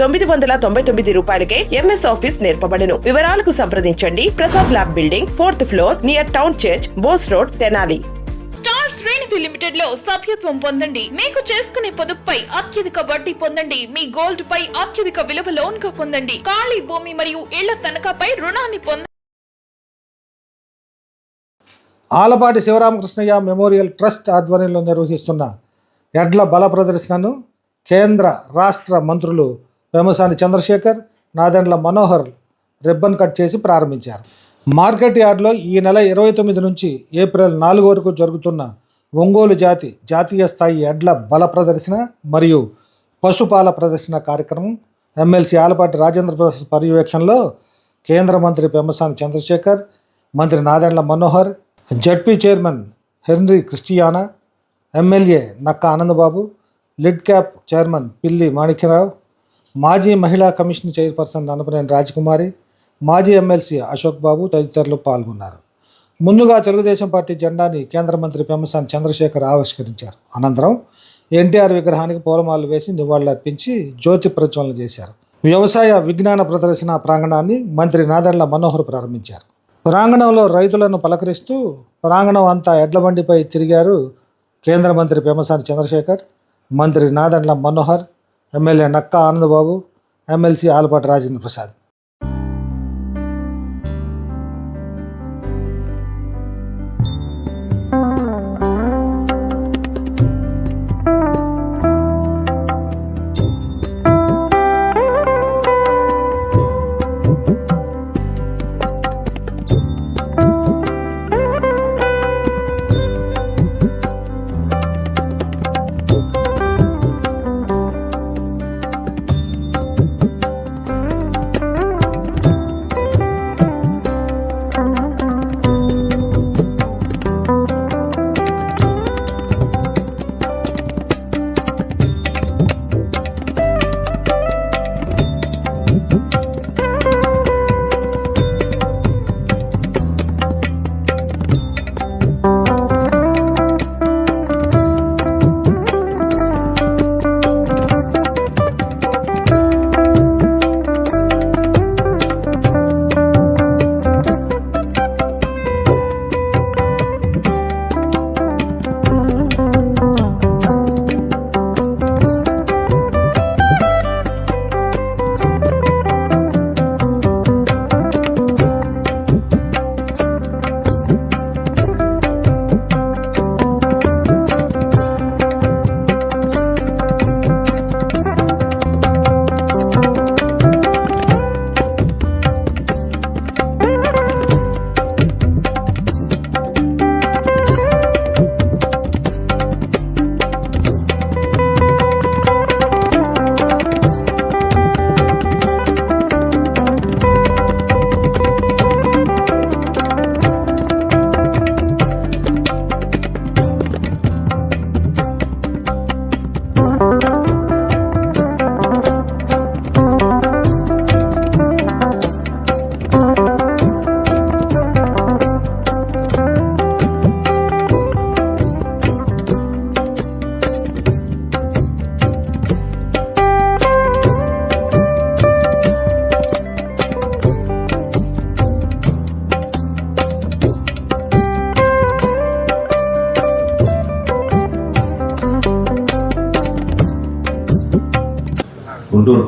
తొమ్మిది వందల తొంభై తొమ్మిది రూపాయలకే ఎంఎస్ ఆఫీస్ నేర్పబడును. వివరాలకు సంప్రదించండి. Prasad lab building fourth floor near town church Bose road Tenali. Star శ్రేణిధి లిమిటెడ్లో సభ్యత్వం పొందండి. మీకు చేసుకునే పొదుపుపై అత్యధిక వడ్డీ పొందండి. మీ గోల్డ్ పై అత్యధిక విలువ లోన్గా పొందండి. ఖాళీ భూమి మరియు ఇళ్ళ తనఖాపై రుణాన్ని పొందండి ఆలపాటి శివరామకృష్ణయ్య మెమోరియల్ ట్రస్ట్ ఆధ్వర్యంలో నిర్వహిస్తున్న ఎడ్ల బల ప్రదర్శనను కేంద్ర రాష్ట్ర మంత్రులు వేమసాని చంద్రశేఖర్ నాదెండ్ల మనోహర్ రిబ్బన్ కట్ చేసి ప్రారంభించారు. మార్కెట్ యార్డ్లో ఈ నెల ఇరవై తొమ్మిది నుంచి ఏప్రిల్ నాలుగు వరకు జరుగుతున్న ఒంగోలు జాతి జాతీయ స్థాయి ఎడ్ల బల ప్రదర్శన మరియు పశుపాల ప్రదర్శన కార్యక్రమం ఎమ్మెల్సీ ఆలపాటి రాజేంద్ర ప్రసాద్ పర్యవేక్షణలో కేంద్ర మంత్రి పెమ్మసాని చంద్రశేఖర్ మంత్రి Nadendla Manohar ZP chairman Henry Christina MLA Nakka Anandababu lid cap chairman పిల్లి మాణిక్యరావు మాజీ మహిళా కమిషన్ చైర్పర్సన్ అనపనేని రాజకుమారి మాజీ ఎమ్మెల్సీ అశోక్ బాబు తదితరులు పాల్గొన్నారు. ముందుగా తెలుగుదేశం పార్టీ జెండాని కేంద్ర మంత్రి పెమ్మసాని చంద్రశేఖర్ ఆవిష్కరించారు. అనంతరం ఎన్టీఆర్ విగ్రహానికి పూలమాలలు వేసి నివాళులర్పించి జ్యోతి ప్రజ్వలన చేశారు. వ్యవసాయ విజ్ఞాన ప్రదర్శన ప్రాంగణాన్ని మంత్రి నాదెండ్ల మనోహర్ ప్రారంభించారు. ప్రాంగణంలో రైతులను పలకరిస్తూ ప్రాంగణం అంతా ఎడ్లబండిపై తిరిగారు కేంద్ర మంత్రి పెమ్మసాని చంద్రశేఖర్ మంత్రి Nadendla Manohar MLA Nakka Anandababu MLC Alapati Rajendra Prasad.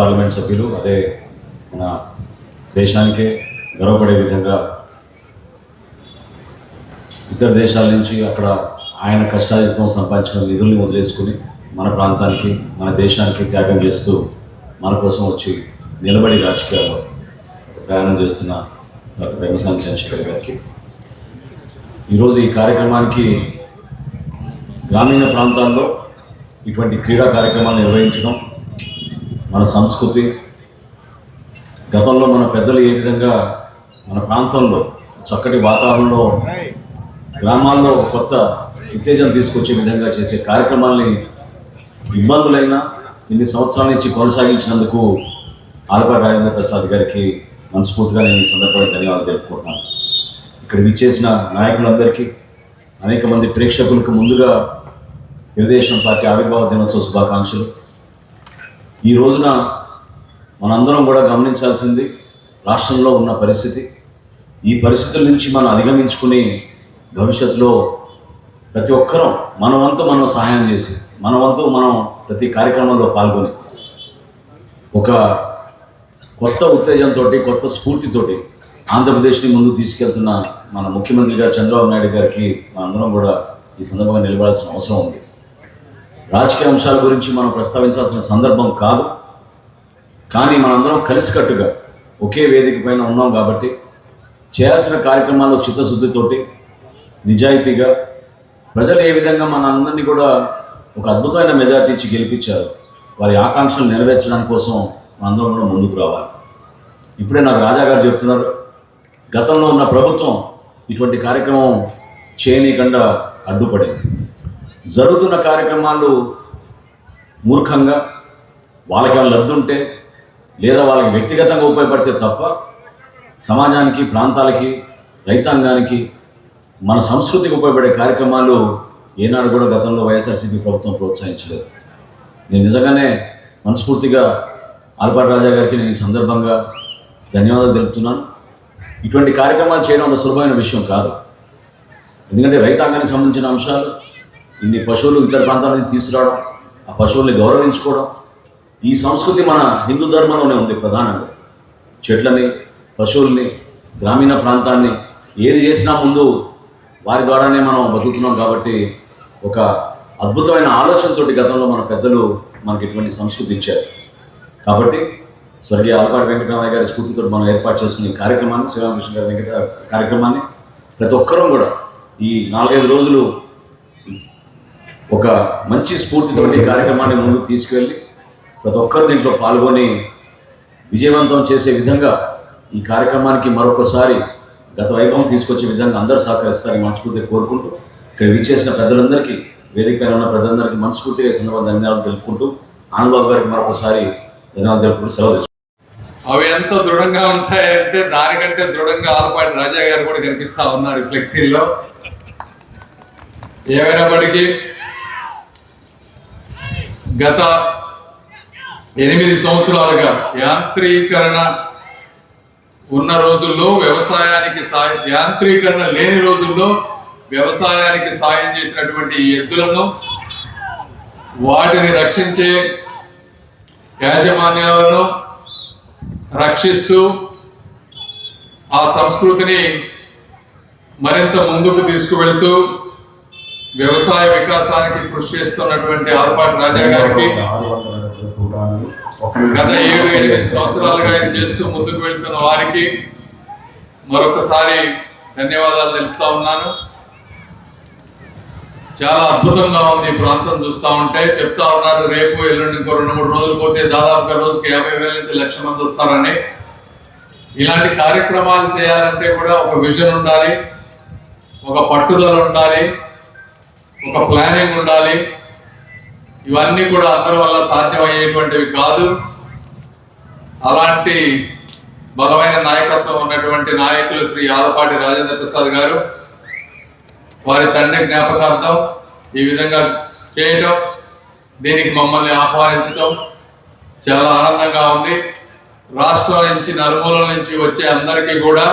Parliament సభ్యులు అదే మన దేశానికే గర్వపడే విధంగా ఇతర దేశాల నుంచి అక్కడ ఆయన కష్టాజితం సంపాదించిన నిధుల్ని వదిలేసుకుని మన ప్రాంతానికి మన దేశానికి త్యాగం చేస్తూ మన కోసం వచ్చి నిలబడి రాజకీయాల్లో ప్రయాణం చేస్తున్న డాక్టర్ వెంకసాని చంద్రశేఖర్ గారికి. ఈరోజు ఈ కార్యక్రమానికి గ్రామీణ ప్రాంతాల్లో ఇటువంటి క్రీడా కార్యక్రమాలు నిర్వహించడం మన సంస్కృతి గతంలో మన పెద్దలు ఏ విధంగా మన ప్రాంతంలో చక్కటి వాతావరణంలో గ్రామాల్లో ఒక కొత్త ఉత్తేజం తీసుకొచ్చే విధంగా చేసే కార్యక్రమాల్ని ఇబ్బందులైనా ఇన్ని సంవత్సరాల నుంచి కొనసాగించినందుకు ఆలపాటి రాజేంద్ర ప్రసాద్ గారికి మనస్ఫూర్తిగా నేను ఈ సందర్భంగా ధన్యవాదాలు తెలుపుకుంటున్నాను. ఇక్కడ విచ్చేసిన నాయకులందరికీ అనేక మంది ప్రేక్షకులకు ముందుగా తెలుగుదేశం పార్టీ ఆవిర్భావ దినోత్సవ శుభాకాంక్షలు. ఈ రోజున మనందరం కూడా గమనించాల్సింది రాష్ట్రంలో ఉన్న పరిస్థితి. ఈ పరిస్థితుల నుంచి మనం అధిగమించుకుని భవిష్యత్తులో ప్రతి ఒక్కరం మన వంతు మనం సహాయం చేసి మన వంతు మనం ప్రతి కార్యక్రమంలో పాల్గొని ఒక కొత్త ఉత్తేజంతో కొత్త స్ఫూర్తితోటి ఆంధ్రప్రదేశ్ని ముందుకు తీసుకెళ్తున్న మన ముఖ్యమంత్రి గారు చంద్రబాబు నాయుడు గారికి మనందరం కూడా ఈ సందర్భంగా నిలబడాల్సిన అవసరం ఉంది. రాజకీయ అంశాల గురించి మనం ప్రస్తావించాల్సిన సందర్భం కాదు. కానీ మనందరం కలిసికట్టుగా ఒకే వేదిక పైన ఉన్నాం కాబట్టి చేయాల్సిన కార్యక్రమాల్లో చిత్తశుద్ధితోటి నిజాయితీగా ప్రజలు ఏ విధంగా మనందరినీ కూడా ఒక అద్భుతమైన మెజార్టీ ఇచ్చి గెలిపించారు వారి ఆకాంక్షలు నెరవేర్చడానికి కోసం మనందరం కూడా ముందుకు రావాలి. ఇప్పుడే నాకు రాజా గారు చెప్తున్నారు గతంలో ఉన్న ప్రభుత్వం ఇటువంటి కార్యక్రమం చేయనీయకుండా అడ్డుపడింది. జరుగుతున్న కార్యక్రమాలు మూర్ఖంగా వాళ్ళకి ఏమైనా లబ్ధి ఉంటే లేదా వాళ్ళకి వ్యక్తిగతంగా ఉపయోగపడితే తప్ప సమాజానికి ప్రాంతాలకి రైతాంగానికి మన సంస్కృతికి ఉపయోగపడే కార్యక్రమాలు ఏనాడు కూడా గతంలో వైఎస్ఆర్సీపీ ప్రభుత్వం ప్రోత్సహించలేదు. నేను నిజంగానే మనస్ఫూర్తిగా ఆల్పాటి రాజా గారికి నేను ఈ సందర్భంగా ధన్యవాదాలు తెలుపుతున్నాను. ఇటువంటి కార్యక్రమాలు చేయడం అంత సులభమైన విషయం కాదు. ఎందుకంటే రైతాంగానికి సంబంధించిన అంశాలు ఇన్ని పశువులు ఇతర ప్రాంతాల నుంచి తీసుకురావడం ఆ పశువుల్ని గౌరవించుకోవడం ఈ సంస్కృతి మన హిందూ ధర్మంలోనే ఉంది ప్రధానంగా. చెట్లని పశువుల్ని గ్రామీణ ప్రాంతాన్ని ఏది చేసినా ముందు వారి ద్వారానే మనం బతుకుతున్నాం కాబట్టి ఒక అద్భుతమైన ఆలోచనతోటి గతంలో మన పెద్దలు మనకి ఇటువంటి సంస్కృతి ఇచ్చారు. కాబట్టి స్వర్గీయ ఆలపాటి వెంకటరామయ్య గారి స్ఫూర్తితో మనం ఏర్పాటు చేసుకున్న ఈ కార్యక్రమాన్ని శ్రీరామకృష్ణ గారి వెంకట కార్యక్రమాన్ని ప్రతి ఒక్కరూ కూడా ఈ నాలుగైదు రోజులు ఒక మంచి స్ఫూర్తితోటి కార్యక్రమాన్ని ముందుకు తీసుకువెళ్ళి ప్రతి ఒక్కరు దీంట్లో పాల్గొని విజయవంతం చేసే విధంగా ఈ కార్యక్రమానికి మరొకసారి గత వైభవం తీసుకొచ్చే విధంగా అందరూ సహకరిస్తారని మనస్ఫూర్తిగా కోరుకుంటూ ఇక్కడ విచ్చేసిన పెద్దలందరికీ వేదిక పైన ఉన్న పెద్దలందరికీ మనస్ఫూర్తిగా ఈ సందర్భంగా ధన్యవాదాలు తెలుపుకుంటూ ఆనందబాబు గారికి మరొకసారి ధన్యవాదాలు తెలుపుకుంటూ సెలవు అవి ఎంత దృఢంగా ఉంటాయంటే దానికంటే దృఢంగా ఆలపాటి రాజా గారు కూడా కనిపిస్తా ఉన్నారు ఫ్లెక్సీల్లో. ఏమైనప్పటికీ గత ఎనిమిది సంవత్సరాలుగా యాంత్రీకరణ ఉన్న రోజుల్లో వ్యవసాయానికి సాయం యాంత్రీకరణ లేని రోజుల్లో వ్యవసాయానికి సాయం చేసినటువంటి ఎద్దులను వాటిని రక్షించే యాజమాన్యాలను రక్షిస్తూ ఆ సంస్కృతిని మరింత ముందుకు తీసుకువెళ్తూ వ్యవసాయ వికాసానికి కృషి చేస్తున్నటువంటి ఆర్పాటి రాజా గారికి గత ఏడు ఎనిమిది సంవత్సరాలుగా ఇది చేస్తూ ముందుకు వెళ్తున్న వారికి మరొకసారి ధన్యవాదాలు తెలుపుతా ఉన్నాను. చాలా అద్భుతంగా ఉంది ఈ ప్రాంతం చూస్తూ ఉంటే. చెప్తా ఉన్నారు రేపు ఎల్లుండి ఇంకో రెండు మూడు రోజులు పోతే దాదాపుగా రోజుకి యాభై వేల నుంచి లక్ష మంది వస్తారని. ఇలాంటి కార్యక్రమాలు చేయాలంటే కూడా ఒక విజన్ ఉండాలి ఒక పట్టుదల ఉండాలి. ఒక ప్లానింగ్ ఉండాలి? ఇవన్నీ కూడా అందరి వల్ల సాధ్యమయ్యేటువంటివి కాదు. అలాంటి బలమైన నాయకత్వం ఉన్నటువంటి నాయకులు శ్రీ ఆలపాటి రాజేంద్ర ప్రసాద్ గారు వారి తండ్రి జ్ఞాపకార్థం ఈ విధంగా చేయటం దీనికి మమ్మల్ని ఆహ్వానించటం చాలా ఆనందంగా ఉంది. రాష్ట్రం నుంచి నరుమూల నుంచి వచ్చే అందరికీ కూడా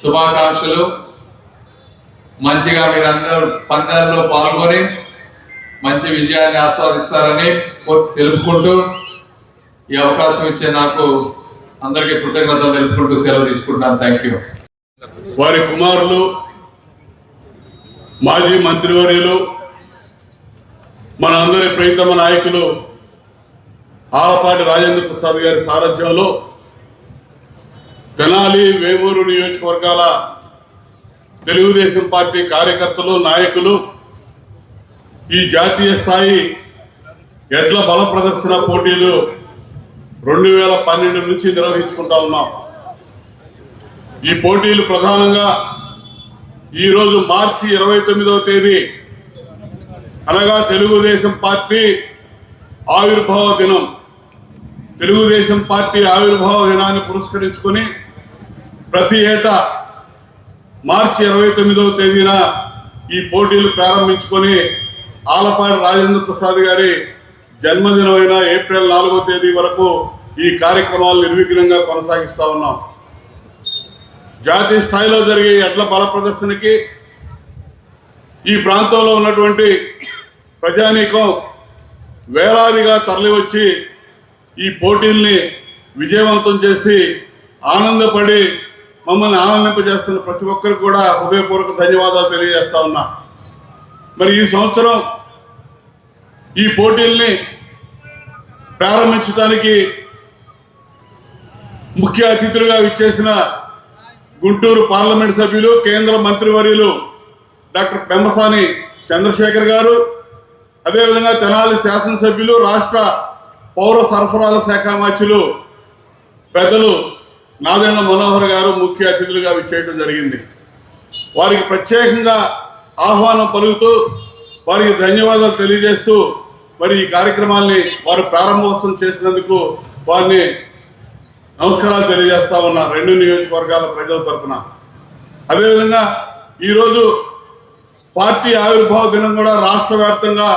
శుభాకాంక్షలు. మంచిగా మీరందరూ పందాల్లో పాల్గొని మంచి విజయాన్ని ఆస్వాదిస్తారని తెలుపుకుంటూ ఈ అవకాశం ఇచ్చే నాకు అందరికీ కృతజ్ఞతలు తెలుపుకుంటూ సెలవు తీసుకుంటాను థ్యాంక్ యూ వారి కుమారులు మాజీ మంత్రివర్యులు మన అందరి ప్రియతమ నాయకులు ఆలపాటి రాజేంద్ర ప్రసాద్ గారి సారథ్యంలో తెనాలి వేమూరు నియోజకవర్గాల తెలుగుదేశం పార్టీ కార్యకర్తలు నాయకులు ఈ జాతీయ స్థాయి ఎడ్ల బల ప్రదర్శన పోటీలు రెండు వేల పన్నెండు నుంచి నిర్వహించుకుంటా ఉన్నాం. ఈ పోటీలు ప్రధానంగా ఈరోజు మార్చి ఇరవై తొమ్మిదవ తేదీ అనగా తెలుగుదేశం పార్టీ ఆవిర్భావ దినం. తెలుగుదేశం పార్టీ ఆవిర్భావ దినాన్ని పురస్కరించుకొని ప్రతి ఏటా మార్చి ఇరవై తొమ్మిదవ తేదీన ఈ పోటీలు ప్రారంభించుకొని ఆలపాటి రాజేంద్ర ప్రసాద్ గారి జన్మదినమైన ఏప్రిల్ నాలుగో తేదీ వరకు ఈ కార్యక్రమాలు నిర్విఘ్నంగా కొనసాగిస్తూ ఉన్నాం. జాతీయ స్థాయిలో జరిగే ఎడ్ల బల ప్రదర్శనకి ఈ ప్రాంతంలో ఉన్నటువంటి ప్రజానీకం వేలాదిగా తరలివచ్చి ఈ పోటీల్ని విజయవంతం చేసి ఆనందపడి మమ్మల్ని ఆనందింపజేస్తున్న ప్రతి ఒక్కరు కూడా హృదయపూర్వక ధన్యవాదాలు తెలియజేస్తా ఉన్నా. మరి ఈ సంవత్సరం ఈ పోటీల్ని ప్రారంభించడానికి ముఖ్య అతిథులుగా విచ్చేసిన గుంటూరు పార్లమెంట్ సభ్యులు కేంద్ర మంత్రివర్యులు డాక్టర్ పెమ్మసాని చంద్రశేఖర్ గారు అదేవిధంగా తెనాలి శాసనసభ్యులు రాష్ట్ర పౌర సరఫరాల శాఖ మంత్రులు పెద్దలు నాదెండ్ల మనోహర్ గారు ముఖ్య అతిథులుగా విచ్చేయడం జరిగింది. వారికి ప్రత్యేకంగా ఆహ్వానం పలుకుతూ వారికి ధన్యవాదాలు తెలియజేస్తూ మరి ఈ కార్యక్రమాల్ని వారు ప్రారంభోత్సవం చేసినందుకు వారిని నమస్కారాలు తెలియజేస్తా ఉన్నా రెండు నియోజకవర్గాల ప్రజల తరఫున. అదేవిధంగా ఈరోజు పార్టీ ఆవిర్భావ దినం కూడా రాష్ట్ర వ్యాప్తంగా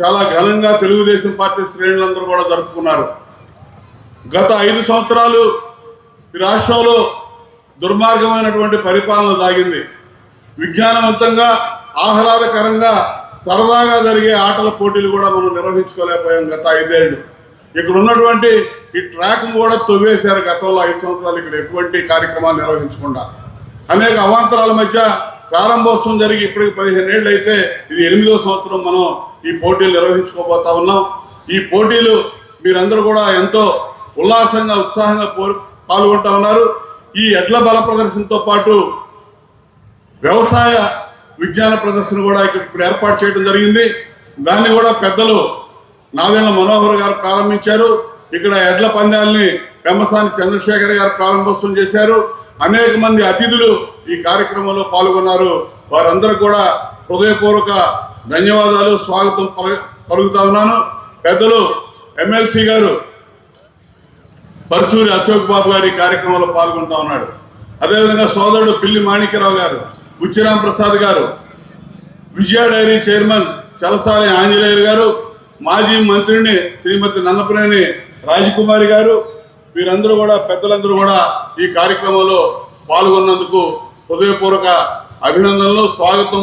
చాలా ఘనంగా తెలుగుదేశం పార్టీ శ్రేణులందరూ కూడా జరుపుకున్నారు. గత ఐదు సంవత్సరాలు ఈ రాష్ట్రంలో దుర్మార్గమైనటువంటి పరిపాలన సాగింది విజ్ఞానవంతంగా ఆహ్లాదకరంగా సరదాగా జరిగే ఆటల పోటీలు కూడా మనం నిర్వహించుకోలేకపోయాం గత ఐదేళ్ళు. ఇక్కడ ఉన్నటువంటి ఈ ట్రాక్ కూడా తొవ్వేశారు గతంలో ఐదు సంవత్సరాలు ఇక్కడ ఎటువంటి కార్యక్రమాలు నిర్వహించకుండా. అనేక అవాంతరాల మధ్య ప్రారంభోత్సవం జరిగి ఇప్పటికి పదిహేను ఏళ్ళు అయితే ఇది ఎనిమిదో సంవత్సరం మనం ఈ పోటీలు నిర్వహించుకోబోతా ఉన్నాం. ఈ పోటీలు మీరందరూ కూడా ఎంతో ఉల్లాసంగా ఉత్సాహంగా పాల్గొంటా ఉన్నారు. ఈ ఎడ్ల బల ప్రదర్శనతో పాటు వ్యవసాయ విజ్ఞాన ప్రదర్శన కూడా ఇక్కడ ఇప్పుడు ఏర్పాటు చేయడం జరిగింది. దాన్ని కూడా పెద్దలు నాదేళ్ళ మనోహర్ గారు ప్రారంభించారు. ఇక్కడ ఎడ్ల పందాలని పెంబసాని చంద్రశేఖర్ గారు ప్రారంభోత్సవం చేశారు. అనేక మంది అతిథులు ఈ కార్యక్రమంలో పాల్గొన్నారు. వారందరూ కూడా హృదయపూర్వక ధన్యవాదాలు స్వాగతం పలు పలుకుతా ఉన్నాను. పెద్దలు ఎమ్మెల్సీ గారు పర్చూరి అశోక్ బాబు గారి కార్యక్రమంలో పాల్గొంటా ఉన్నాడు. అదేవిధంగా సోదరుడు పిల్లి మాణిక్యరావు గారు ఉచ్చిరాం ప్రసాద్ గారు విజయ డైరీ చైర్మన్ చలసాని ఆంజనేయులు గారు మాజీ మంత్రిని శ్రీమతి నన్నపురేని రాజకుమారి గారు వీరందరూ కూడా పెద్దలందరూ కూడా ఈ కార్యక్రమంలో పాల్గొన్నందుకు హృదయపూర్వక అభినందనలు స్వాగతం.